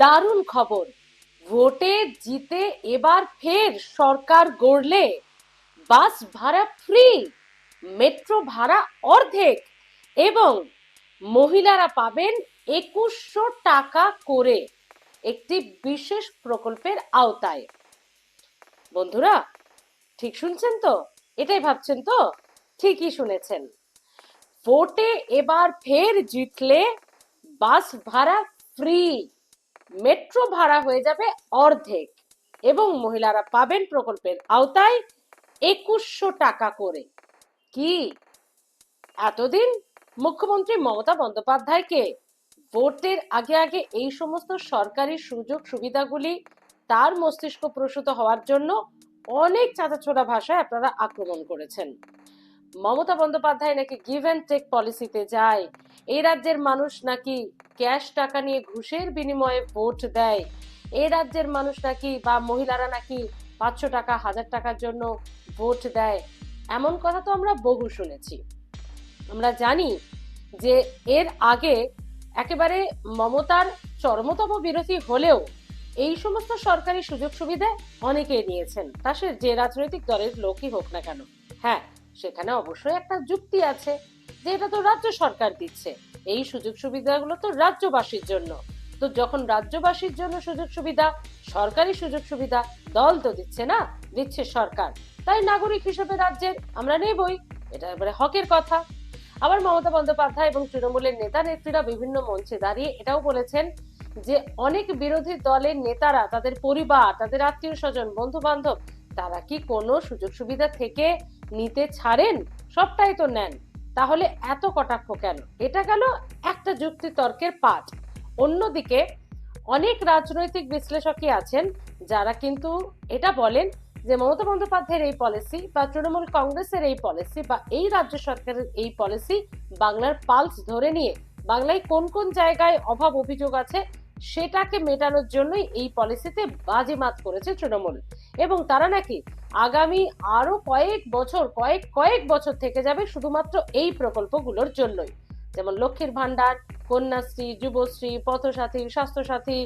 দারুণ খবর। ভোটে জিতে এবার ফের সরকার গড়লে, বাস ভাড়া ফ্রি মেট্রো ভাড়া অর্ধেক এবং মহিলারা পাবেন একুশশো টাকা করে একটি বিশেষ প্রকল্পের আওতায়। বন্ধুরা, ঠিক শুনছেন তো? এটাই ভাবছেন তো? ঠিকই শুনেছেন। ভোটে এবার ফের জিতলে বাস ভাড়া ফ্রি মেট্রো ভাড়া হয়ে যাবে অর্ধেক এবং মহিলারা পাবেন প্রকল্পের আওতায় একুশশো টাকা করে। কি? এতদিন মুখ্যমন্ত্রী মমতা বন্দ্যোপাধ্যায়কে ভোটের আগে আগে এই সমস্ত সরকারি সুযোগ সুবিধাগুলি তার মস্তিষ্ক প্রসূত হওয়ার জন্য অনেক চাঁচাছোড়া ভাষায় আপনারা আক্রমণ করেছেন। মমতা বন্দ্যোপাধ্যায় নাকি গিভ অ্যান্ড টেক পলিসিতে যায়? এই রাজ্যের মানুষ নাকি ক্যাশ টাকা নিয়ে ঘুষের বিনিময়ে ভোট দেয়? এই রাজ্যের মানুষ নাকি বা মহিলারা নাকি পাঁচশো টাকা, হাজার টাকার জন্য ভোট দেয়? এমন কথা তো আমরা বহু শুনেছি। আমরা জানি যে এর আগে একেবারে মমতার চরমতম বিরোধী হলেও এই সমস্ত সরকারি সুযোগ সুবিধা অনেকেই নিয়েছেন। তা সে যে রাজনৈতিক দলের লোকই হোক না কেন। হ্যাঁ সেখানে অবশ্যই একটা যুক্তি আছে যে এটা তো রাজ্য সরকার দিচ্ছে। এই সুযোগ সুবিধাগুলো তো রাজ্যবাসীর জন্য। তো যখন রাজ্যবাসীর জন্য সুযোগ সুবিধা, সরকারি সুযোগ সুবিধা দল তো দিচ্ছে না, দিচ্ছে সরকার। তাই নাগরিক হিসেবে রাজ্যের আমরা নেবই, এটা এবারে হকের কথা। আবার মমতা বন্দ্যোপাধ্যায় এবং তৃণমূলের নেতা নেত্রীরা বিভিন্ন মঞ্চে দাঁড়িয়ে এটাও বলেছেন যে অনেক বিরোধী দলের নেতারা, তাদের পরিবার, তাদের আত্মীয় স্বজন বন্ধু বান্ধব তারা কি কোনো সুযোগ সুবিধা থেকে নিতে ছাড়েন? সবটাই তো নেন। তাহলে এত কটাক্ষ কেন? এটা গেল একটা যুক্তি তর্কের পাঠ। অন্যদিকে অনেক রাজনৈতিক বিশ্লেষকই আছেন যারা কিন্তু এটা বলেন যে মমতা বন্দ্যোপাধ্যায়ের এই পলিসি বা তৃণমূল কংগ্রেসের এই পলিসি বা এই রাজ্য সরকারের এই পলিসি বাংলার পালস ধরে নিয়ে বাংলায় কোন কোন জায়গায় অভাব অভিযোগ আছে সেটাকে মেটানোর জন্যই এই পলিসিতে বাজিমাত করেছে তৃণমূল। এবং তারা নাকি আগামী আরও কয়েক বছর, কয়েক কয়েক বছর থেকে যাবে শুধুমাত্র এই প্রকল্পগুলোর জন্যই। যেমন লক্ষ্মীর ভান্ডার কন্যাশ্রী, যুবশ্রী, পথসাথী, স্বাস্থ্যসাথী,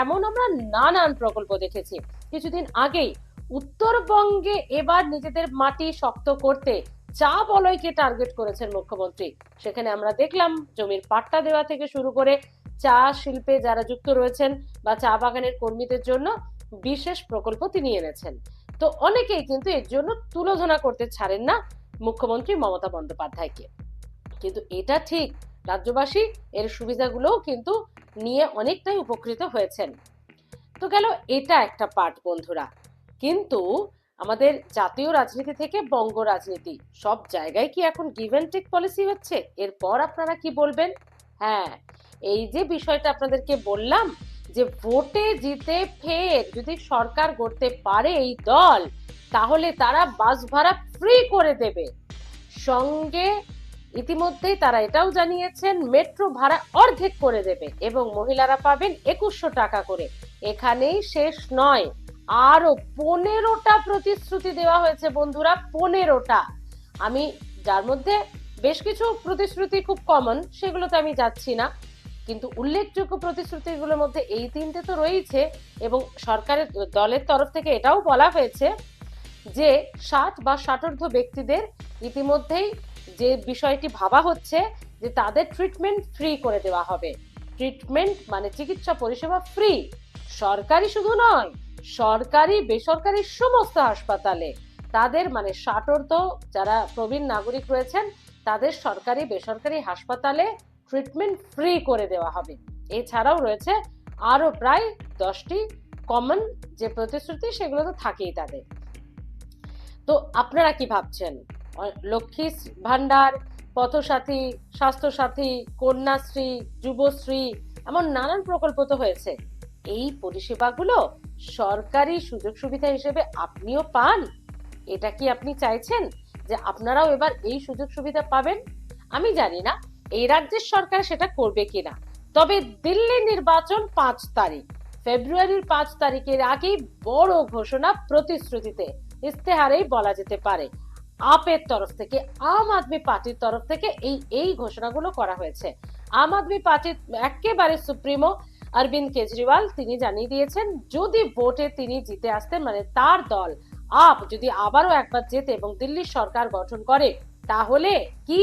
এমন আমরা নানান প্রকল্প দেখেছি। কিছুদিন আগেই উত্তরবঙ্গে এবার নিজেদের মাটি শক্ত করতে চা বলয়কে টার্গেট করেছেন মুখ্যমন্ত্রী। সেখানে আমরা দেখলাম জমির পাট্টা দেওয়া থেকে শুরু করে চা শিল্পে যারা যুক্ত রয়েছেন বা চা বাগানের কর্মীদের জন্য বিশেষ প্রকল্প তিনি এনেছেন। তো অনেকেই কিন্তু এর জন্য তুলোধনা করতে ছাড়েন না মুখ্যমন্ত্রী মমতা বন্দ্যোপাধ্যায়কে। কিন্তু এটা ঠিক, রাজ্যবাসী এর সুবিধাগুলোও কিন্তু নিয়ে অনেকটাই উপকৃত হয়েছেন। তো গেল এটা একটা পার্ট বন্ধুরা। কিন্তু আমাদের জাতীয় রাজনীতি থেকে বঙ্গ রাজনীতি, সব জায়গায় কি এখন গিভ অ্যান্ড টেক পলিসি হচ্ছে? এরপর আপনারা কি বলবেন? হ্যাঁ এই যে বিষয়টা আপনাদেরকে বললাম যে ভোটে জিতে ফের যদি সরকার গড়তে পারে এই দল, তাহলে তারা বাস ভাড়া ফ্রি করে দেবে। সঙ্গে ইতিমধ্যেই তারা এটাও জানিয়েছেন মেট্রো ভাড়া অর্ধেক করে দেবে এবং মহিলারা পাবেন একুশশো টাকা করে। এখানেই শেষ নয়, আরও পনেরোটা প্রতিশ্রুতি দেওয়া হয়েছে বন্ধুরা, পনেরোটা। আমি, যার মধ্যে বেশ কিছু প্রতিশ্রুতি খুব কমন সেগুলোতে আমি যাচ্ছি না। কিন্তু উল্লেখযোগ্য প্রতিশ্রুতিগুলোর মধ্যে এই তিনটে তো রয়েছে এবং সরকারের দলের তরফ থেকে এটাও বলা হয়েছে যে ষাট বা ষাটোর্ধ ব্যক্তিদের ইতিমধ্যেই যে বিষয়টি ভাবা হচ্ছে যে তাদের ট্রিটমেন্ট ফ্রি করে দেওয়া হবে। ট্রিটমেন্ট মানে চিকিৎসা পরিষেবা ফ্রি সরকারি শুধু নয়, সরকারি, বেসরকারি সমস্ত হাসপাতালে তাদের মানে ষাটোর্ধ যারা প্রবীণ নাগরিক রয়েছেন, তাদের সরকারি, বেসরকারি হাসপাতালে ট্রিটমেন্ট ফ্রি করে দেওয়া হবে। এছাড়াও রয়েছে আরও প্রায় দশটি কমন যে প্রতিশ্রুতি সেগুলো তো থাকেই তাদের। তো আপনারা কি ভাবছেন? লক্ষ্মী ভান্ডার পথসাথী, স্বাস্থ্যসাথী, কন্যাশ্রী, যুবশ্রী, এমন নানান প্রকল্প তো হয়েছে। এই পরিষেবাগুলো সরকারি সুযোগ সুবিধা হিসেবে আপনিও পান? এটা কি আপনি চাইছেন যে আপনারাও এবার এই সুযোগ সুবিধা পাবেন? আমি জানি না। এই রাজ্যের সরকার সেটা করবে কিনা? তবে দিল্লি নির্বাচন পাঁচ তারিখ। ফেব্রুয়ারির পাঁচ তারিখের আগেই বড় ঘোষণা প্রতিশ্রুতিতে ইস্তেহারেই বলা যেতে পারে। আপের তরফ থেকে, আম আদমি পার্টির তরফ থেকে এই এই ঘোষণাগুলো করা হয়েছে। আম আদমি পার্টির একেবারে সুপ্রিমো অরবিন্দ কেজরিওয়াল তিনি জানিয়ে দিয়েছেন, যদি ভোটে তিনি জিতে আসতেন মানে তার দল, আপ যদি আবারও একবার জেতে এবং দিল্লির সরকার গঠন করে, তাহলে কি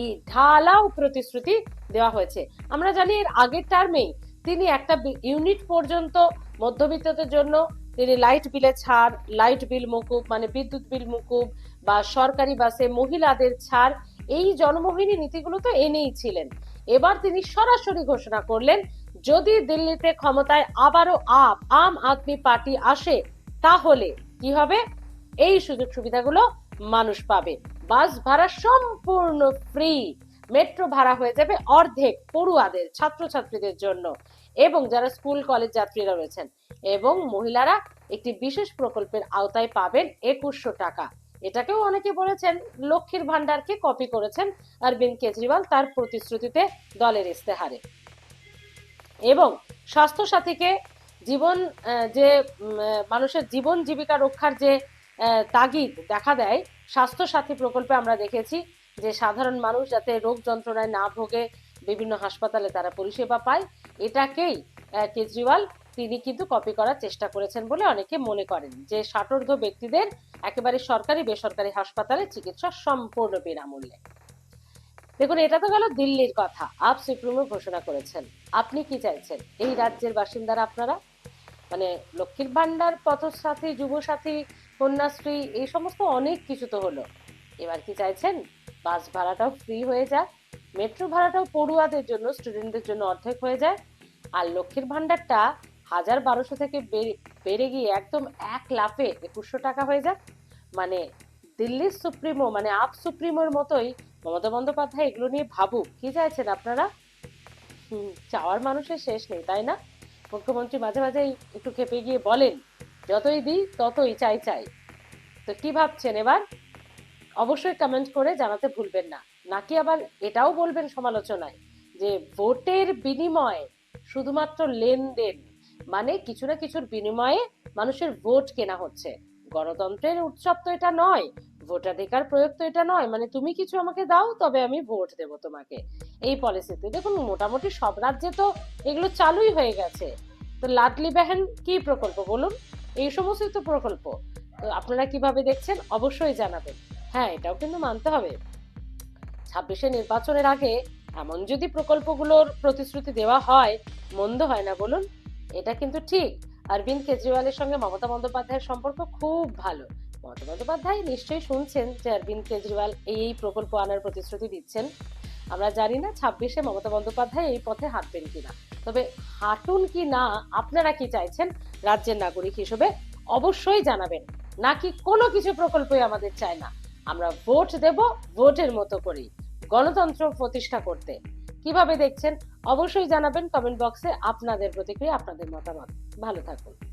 এই ঢালাও প্রতিশ্রুতি দেওয়া হয়েছে। আমরা জানি এর আগের টার্মেই তিনি একটা ইউনিট পর্যন্ত মধ্যবিত্তদের জন্য তিনি লাইট বিলে ছাড় লাইট বিল মুকুব মানে বিদ্যুৎ বিল মুকুব বা সরকারি বাসে মহিলাদের ছাড়, এই জনমোহিনী নীতিগুলো তো এনেই ছিলেন। এবার তিনি সরাসরি ঘোষণা করলেন, যদি দিল্লিতে ক্ষমতায় আবারও আপ, আম আদমি পার্টি আসে, তাহলে কি হবে? এই সুযোগ সুবিধাগুলো মানুষ পাবে। বাস ভাড়া সম্পূর্ণ ফ্রি মেট্রো ভাড়া হয়ে যাবে অর্ধেক পড়ুয়াদের, ছাত্রছাত্রীদের জন্য। এবং যারা স্কুল কলেজ যাত্রীরা রয়েছেন এবং মহিলারা একটি বিশেষ প্রকল্পের আওতায় পাবেন একুশশো টাকা। এটাকেও অনেকে বলেছেন লক্ষ্মীর ভান্ডারকে কপি করেছেন অরবিন্দ কেজরিওয়াল তার প্রতিশ্রুতিতে দলের ইস্তেহারে এবং স্বাস্থ্য সাথীকে জীবন যে মানুষের জীবন জীবিকা রক্ষার যে তাগিদ দেখা দেয় স্বাস্থ্য সাথী প্রকল্পে আমরা দেখেছি যে সাধারণ মানুষ যাতে রোগ যন্ত্রণায় না ভোগে বিভিন্ন হাসপাতালে তারা পরিষেবা পায়, এটাকেই কেজরিওয়াল তিনি কিন্তু কপি করার চেষ্টা করেছেন বলে অনেকে মনে করেন যে ষাটোর্ধ ব্যক্তিদের একেবারে সরকারি বেসরকারি হাসপাতালে চিকিৎসা সম্পূর্ণ বিনামূল্যে। দেখুন, এটা তো গেল দিল্লির কথা, আপ সুপ্রিমো ঘোষণা করেছেন। আপনি কি চাইছেন? এই রাজ্যের বাসিন্দারা আপনারা? মানে লক্ষ্মীর ভান্ডার পথসাথী যুবসাথী কন্যাশ্রী, এই সমস্ত অনেক কিছু তো হলো। এবার কি চাইছেন? বাস ভাড়াটাও ফ্রি হয়ে যাক মেট্রো ভাড়াটাও পড়ুয়াদের জন্য স্টুডেন্টদের জন্য অর্ধেক হয়ে যায়। আর লক্ষ্মীর ভাণ্ডারটা হাজার বারোশো থেকে বেড়ে- গিয়ে একদম এক লাফে একুশশো টাকা হয়ে যাক মানে দিল্লির সুপ্রিমো মানে আপ সুপ্রিমোর মতোই মমতা বন্দ্যোপাধ্যায় এগুলো নিয়ে ভাবুক। কি চাইছেন আপনারা? চাওয়ার মানুষের শেষ নেই, তাই না? মুখ্যমন্ত্রী মাঝে মাঝে একটু খেপে গিয়ে বলেন যতই দিই, ততই চাই চাই। তো কি ভাবছেন এবার? অবশ্যই কমেন্ট করে জানাতে ভুলবেন না। নাকি আবার এটাও বলবেন সমালোচনায় যে ভোটের বিনিময়ে শুধুমাত্র লেনদেন মানে কিছু না কিছুর বিনিময়ে মানুষের ভোট কেনা হচ্ছে। গণতন্ত্রের উৎসব তো এটা নয়, ভোটাধিকার প্রয়োগ তো এটা নয়। মানে তুমি কিছু আমাকে দাও, তবে আমি ভোট দেব তোমাকে। এই পলিসিতে দেখুন, মোটামুটি সব রাজ্যে তো এগুলো চালুই হয়ে গেছে। তো লাডলি বেহেন কি প্রকল্প বলুন? এই সমস্তই তো প্রকল্প। তো আপনারা কীভাবে দেখছেন অবশ্যই জানাবেন। হ্যাঁ এটাও কিন্তু মানতে হবে। ছাব্বিশে নির্বাচনের আগে এমন যদি প্রকল্পগুলোর প্রতিশ্রুতি দেওয়া হয়, মন্দ হয় না বলুন। এটা কিন্তু ঠিক। অরবিন্দ কেজরিওয়ালের সঙ্গে মমতা বন্দ্যোপাধ্যায়ের সম্পর্ক খুব ভালো। মমতা বন্দ্যোপাধ্যায় নিশ্চয়ই শুনছেন যে অরবিন্দ কেজরিওয়াল এই এই প্রকল্প আনার প্রতিশ্রুতি দিচ্ছেন। আমরা জানি না ছাব্বিশে মমতা বন্দ্যোপাধ্যায় এই পথে হাঁটবেন কিনা। তবে হাঁটুন কি না, আপনারা কি চাইছেন? রাজ্যের নাগরিক হিসেবে অবশ্যই জানাবেন। নাকি কোনো কিছু প্রকল্পই আমাদের চায় না। আমরা ভোট দেব ভোটের মতো করি গণতন্ত্র প্রতিষ্ঠা করতে। কীভাবে দেখছেন? অবশ্যই জানাবেন কমেন্ট বক্সে আপনাদের প্রতিক্রিয়া, আপনাদের মতামত। ভালো থাকুন।